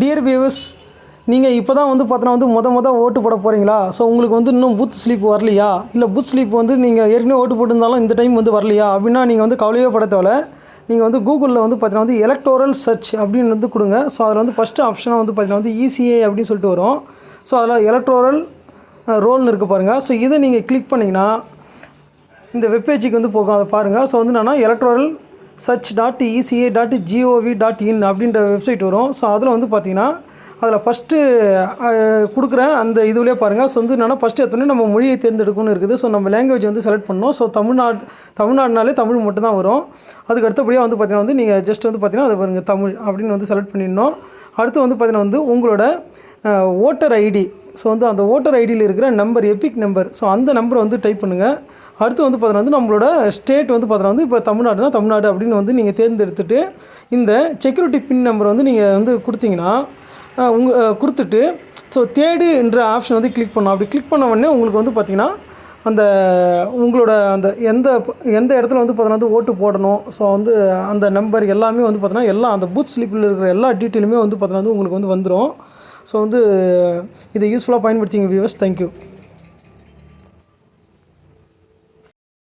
Dear viewers நீங்கள் இப்போ தான் வந்து பார்த்தோன்னா வந்து முத மொதல் ஓட்டு போட போகிறீங்களா ஸோ உங்களுக்கு வந்து இன்னும் பூத் ஸ்லிப் வரலையா? இல்லை பூத் ஸ்லிப் வந்து நீங்கள் ஏற்கனவே ஓட்டு போட்டிருந்தாலும் இந்த டைம் வந்து வரலையா? அப்படின்னா நீங்கள் வந்து கவலையே பட நீங்கள் வந்து கூகுளில் வந்து பார்த்தீங்கன்னா வந்து எலக்டோரல் சர்ச் அப்படின்னு வந்து கொடுங்க. ஸோ அதில் வந்து ஃபஸ்ட்டு ஆப்ஷனாக வந்து பார்த்தீங்கன்னா வந்து இசிஏ அப்படின்னு சொல்லிட்டு வரும். ஸோ அதில் எலக்ட்ரோரல் ரோல்னு இருக்குது பாருங்கள் ஸோ இதை நீங்கள் கிளிக் பண்ணிங்கன்னா இந்த வெப்பேஜுக்கு வந்து போகும். அதை பாருங்கள் ஸோ வந்து என்னென்னா electoral search dot ECI dot gov dot in அப்படின்ற வெப்சைட் வரும். ஸோ அதில் வந்து பார்த்தீங்கன்னா அதில் ஃபஸ்ட்டு கொடுக்குற அந்த இதுவிலே பாருங்கள் ஸோ வந்து என்னென்னா ஃபஸ்ட்டு எத்தனை நம்ம மொழியை தேர்ந்தெடுக்கணும்னு இருக்குது. ஸோ நம்ம லாங்குவேஜ் வந்து செலக்ட் பண்ணணும். ஸோ தமிழ்நாடு தமிழ்நாடுனாலே தமிழ் மட்டும் தான் வரும். அதுக்கு அடுத்தபடியாக வந்து பார்த்தீங்கன்னா வந்து நீங்கள் ஜஸ்ட் வந்து பார்த்தீங்கன்னா அது பாருங்கள் தமிழ் அப்படின்னு வந்து செலக்ட் பண்ணிடணும். அடுத்து வந்து பார்த்தீங்கன்னா வந்து உங்களோட ஓட்டர் ஐடி ஸோ வந்து அந்த ஓட்டர் ஐடியில் இருக்கிற நம்பர் எபிக் நம்பர் ஸோ அந்த நம்பரை வந்து டைப் பண்ணுங்கள் அடுத்து வந்து பார்த்தீங்கன்னா வந்து நம்மளோட ஸ்டேட் வந்து பார்த்தீங்கன்னா வந்து இப்போ தமிழ்நாடுனா தமிழ்நாடு அப்படின்னு வந்து நீங்கள் தேர்ந்தெடுத்துட்டு இந்த செக்யூரிட்டி பின் நம்பர் வந்து நீங்கள் வந்து கொடுத்தீங்கன்னா உங்கள் கொடுத்துட்டு ஸோ தேடுன்ற ஆப்ஷன் வந்து கிளிக் பண்ணணும் அப்படி கிளிக் பண்ண உடனே உங்களுக்கு வந்து பார்த்திங்கன்னா அந்த உங்களோட அந்த எந்த எந்த இடத்துல வந்து பார்த்தீங்கன்னா வந்து ஓட்டு போடணும். ஸோ வந்து அந்த நம்பர் எல்லாமே வந்து பார்த்தீங்கன்னா எல்லா அந்த பூத் ஸ்லிப்பில் இருக்கிற எல்லா டீட்டெயிலுமே வந்து பார்த்தீங்கன்னா வந்து உங்களுக்கு வந்து வந்துடும் ஸோ வந்து இதை யூஸ்ஃபுல்லாக பயன்படுத்திங்க வியூவர்ஸ் தேங்க்யூ